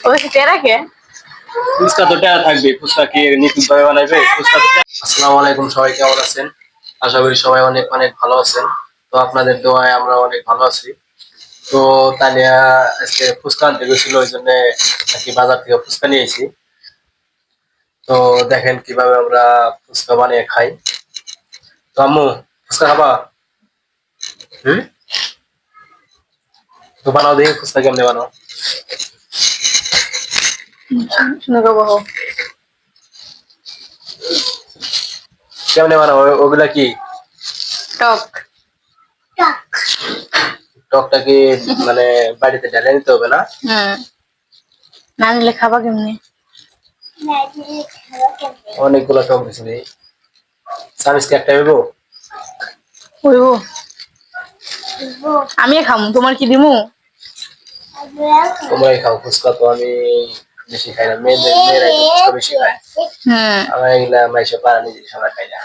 ওই তেরা কে? ফুচকা তো টেরা থাকবে ফুচকা কি নিখুঁত ভাবে বানাবে ফুচকা আসসালামু আলাইকুম সবাই কেমন আছেন? আশা করি সবাই অনেক অনেক ভালো আছেন। তো আপনাদের দোয়ায় আমরা অনেক ভালো আছি। তো তানিয়া আজকে ফুচকা আনতে গেছিল ওই জন্য নাকি বাজার থেকে ফুচকা নিয়েছি তো দেখেন কীভাবে আমরা ফুচকা বানিয়ে খাই। তো আম্মু ফুচকা খাবা? হুম? তো বানাও দেখি ফুচকা কেমনে বানাও। কেমনে বানাও ও- ওগুলা কি? টক। টকটা কি মানে বাড়িতে ঢেলে নিতে হবে না? হুম না নিলে খাবা কেমনি? অনেকগুলো টক দিছি রে। চামিচ কি একটা হইব? আমি খামু। তোমার কি দিমু? তোমরাই খাও ফুচকা তো আমি বেশি খাই না মেয়েদের মেয়েরা একটু ফুচকা বেশি খায়। হুম আমরা এগুলা মাইসে পাড়া নিজে আমরা খাই না।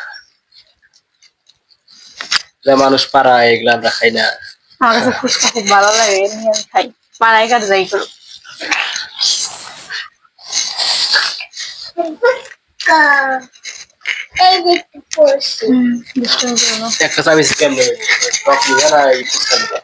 এগুলা মানুষ পাড়া এগুলা আমরা খাই না। আমার কাছে ফুচকা খুব ভালো লাগে এমনি আমি খাই। পাড়ায় কাটে যাই করো করো একটা চামিচ কেমনে? টক নিবে না এই ফুচকা নিবে।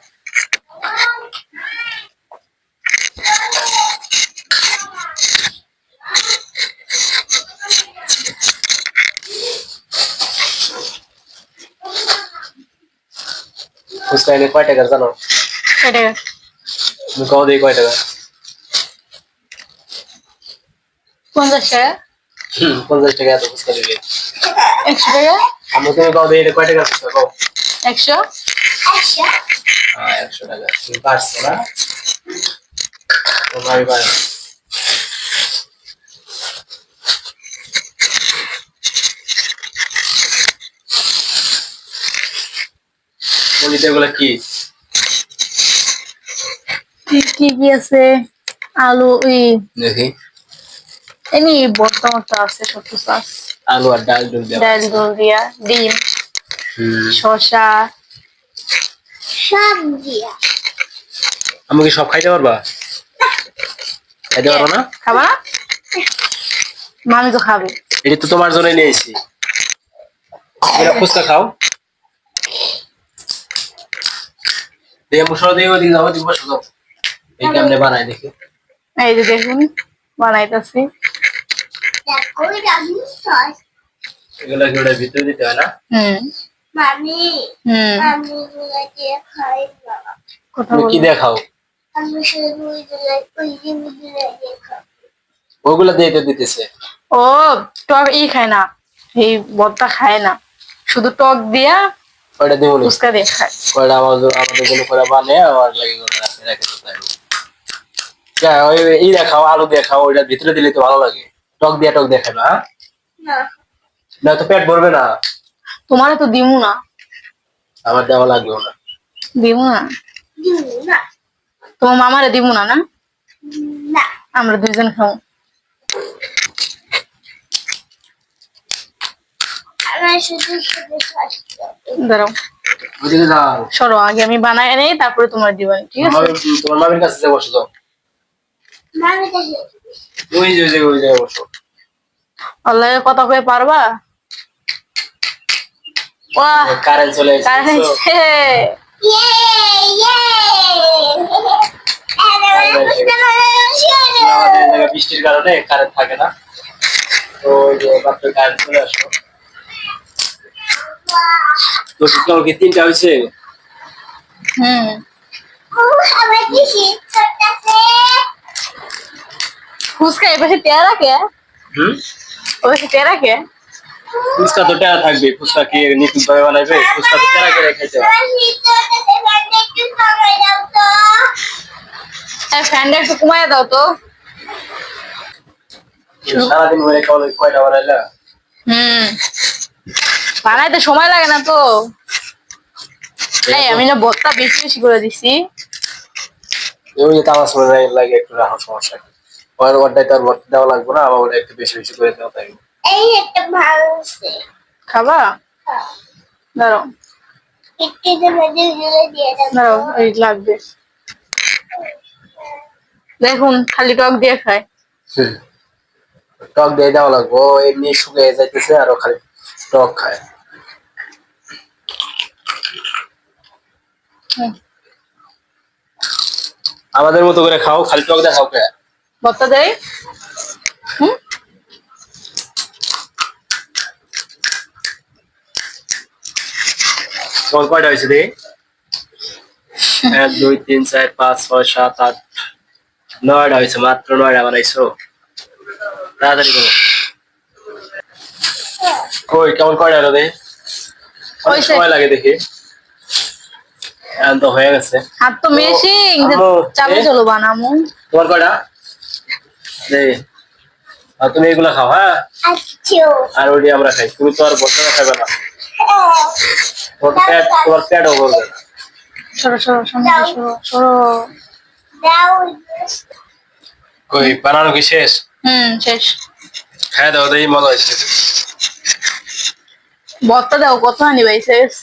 ফুচকা এনে কয় টাকার জানো এটা তুমি কও দিই কয় টাকা পঞ্চাশ টাকা হুম, পঞ্চাশ টাকা এত ফুচকা দিবে একশো টাকা আমি তুমি কও দিই এটা কয় টাকার ফুচকা কও একশো আচ্ছা হ্যাঁ একশো টাকা তুমি পারছ না তোমার আমি বলিতে এগুলো কি? কি কি কি আছে? আলু ই দেখি। এমনি মর্তা আছে সব কিছু আছে। আলু আর ডাল ডুল দেওয়া ডাল দোল দিয়া ডিম। শসা। সব দিয়া। আমি কি সব খাইতে পারবা? খাইতে পারব না? খাবা মামি তো খাবে। এটা তো তোমার জন্য নিয়েছি এরা ফুচকা খাও। দিয়ে মশলা দিয়ে ওদিকে যাব দিব শুধু এই কেমনে বানাই দেখি। এই যে দেখুন বানাইতেছি। দেখো আমি সস এগুলা কি ওটার ভিতরে দিতে হয় না? হুম। মামি হুম। আমি এগুলো দিয়ে খাই না। কথা কি বল। আমি শুধু ওইগুলো ওই জিনিসগুলো দিয়ে খাই ওগুলা দিয়ে তো দিতেছে। ও টক ই খায় না। এই বদটা খায় না। শুধু টক দিয়া কয়টা দিব ফুচকা দিয়ে খায়। কয়টা আমাদের আমাদের জন্য করে বানিয়ে আমার লাগে রাখে রাখে তো তাই। যা, ওই ই দেখাও আলু দেখাও ভিতরে দিলে তো ভালো লাগে। টক দিয়ে টক দেখাই না না। না তো পেট ভরবে না? তোমারে তো দিমু না। আমার দেওয়া লাগবেও না। দিমু না? দিও না। তোমার মামারে দিমু না না? না। আমরা দুইজন খাব আমার শুধু শুধু সস দাঁড়াও। বুঝলি যাও সরো আগে আমি বানাই নেই তারপরে তোমার দিবানি ঠিক আছে? তোমার মামির কাছে যে বসে যাও। মামি কাছে ওই যে ওই যে ওই জায়গায় বসো। আল্লাহ কথা কয়ে পারবা? বাহ কারেন্ট চলে এসেছে কারেন্ট। ইয়ে ইয়ে বৃষ্টির কারণে কারেন্ট থাকে না। তো ওই যে কারেন্ট চলে আসলো। তো তোমার তিনটা হয়েছে? হুম। কি ফুচকা এপাশে রাখে? হুম? ওই তেরা কে ফুচকা তো টেরা থাকবে ফুচকা কি নিখুঁত ভাবে বানাইবে? ফুচকা তো টেরা করে খাইতে ফ্যানটা একটু কমায় দাও তো। সারাদিন খাওয়া কয়টা বানাইলা? হুম। বানাইতে সময় লাগে না তো। এই আমি না বত্তা বেশি বেশি করে দিছি। লাগে একটু রাখার সমস্যা তো আর ভর্তি দেওয়া লাগবে না আবার ওটা একটু বেশি বেশি করে দেওয়া থাকবে এই একটা ভাঙছে খাবা? দাঁড়াও। একটু যে মেজে দিয়ে দিয়ে দাও এই লাগবে। দেখুন খালি টক দিয়ে খায়। টক দিয়ে দেওয়া লাগবো এমনি শুকিয়ে যাইতেছে আরও খালি টক খায়। আমাদের মতো করে খাও খালি টক দিয়ে খাও কে? ভর্তা দেয় হুম? তোমার কয়টা হয়েছে দেখি এক দুই তিন চার পাঁচ ছয় সাত আট নয়টা হয়েছে মাত্র নয়টা বানাইছো। তাড়াতাড়ি করো। কই কেমন কয়টা দেখি? অনেক সময় লাগে দেখি। এখন তো হয়ে গেছে। হাত তো মেশিং এ? চলো বানামু। তোমার কয়টা? আর তুমি এগুলো খাও হ্যাঁ? আচ্ছা। আর ওইটি আমরা খাই। তুমি তো আর বসে খাবে না। তোমার পেট তোমার পেটও করবে সরো সরো সরো সরো কই বানানো কি শেষ? হুম শেষ। হ্যাঁ দাও দেখি মজা হয়েছে। ভর্তা দাও কত আনি ভাই শেষ।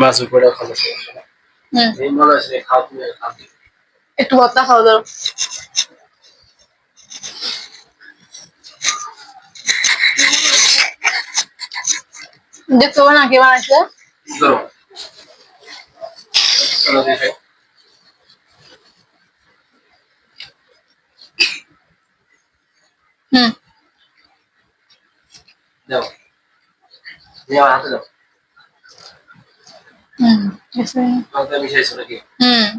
মাছ উপরে খাব। হুম। খাও একটু ভর্তা খাওয়া দাও। দেখতে পাবো না কে বানাইছে? হুম। দাও নিয়ে আমার হাতে দাও হুম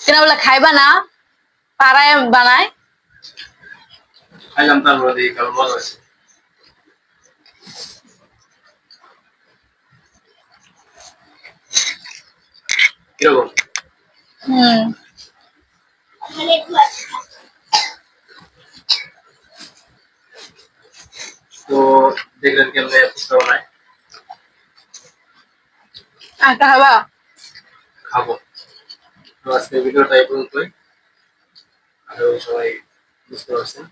কেনা বলে খাইবা না পাড়ায় বানায় খাইলাম তারপরে দেখি কেমন মজা হয়েছে কীরকম হুম। তো দেখলেন কেমনে ফুচকা বানায় একটা খাবা? খাব। তো আজকে ভিডিওটা এই পর্যন্তই। আশা করি সবাই বুঝতে পারছেন।